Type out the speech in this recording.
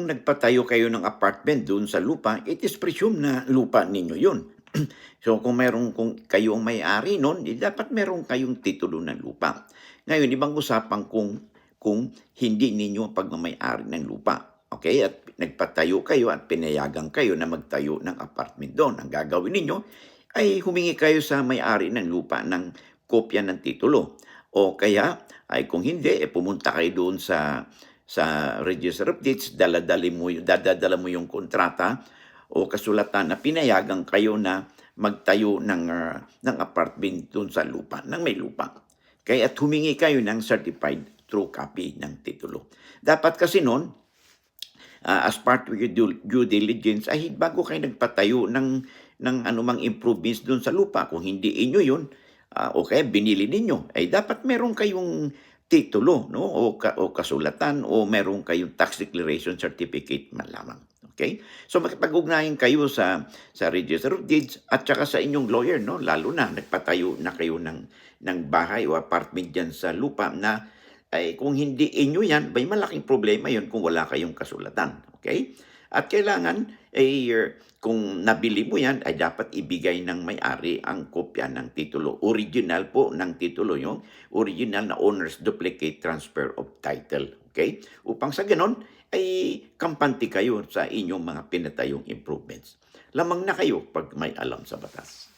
kung nagpatayo kayo ng apartment doon sa lupa, it is presumed na lupa ninyo yun. so kung meron kung kayo ang may-ari noon, eh, dapat meron kayong titulo ng lupa. Ngayon, ibang usapan kung kung hindi ninyo pagmamay-ari ng lupa. Okay? At nagpatayo kayo at pinayagan kayo na magtayo ng apartment doon. Ang gagawin ninyo ay humingi kayo sa may-ari ng lupa ng kopya ng titulo. O kaya, ay kung hindi, eh, pumunta kayo doon sa sa Register of Deeds, daladali mo, dadadala mo yung kontrata o kasulatan na pinayagan kayo na magtayo ng, ah, ng apartment doon sa lupa, ng may lupa. Kaya at humingi kayo ng certified true copy ng titulo. Dapat kasi noon, ah, as part of your due, diligence, ay bago kayo nagpatayo ng, ng anumang improvements doon sa lupa, kung hindi inyo yun, ah, o kaya binili ninyo, ay dapat meron kayong titulo no o, ka, o kasulatan o meron kayong tax declaration certificate man lamang. Okay? So makipag-ugnayan kayo sa sa Register of Deeds at saka sa inyong lawyer no lalo na nagpatayo na kayo ng ng bahay o apartment diyan sa lupa na ay kung hindi inyo yan, may malaking problema yon kung wala kayong kasulatan. Okay? At kailangan, ay er, kung nabili mo yan, ay dapat ibigay ng may-ari ang kopya ng titulo. Original po ng titulo yung original na owner's duplicate transfer of title. Okay? Upang sa ganon, ay kampante kayo sa inyong mga pinatayong improvements. Lamang na kayo pag may alam sa batas.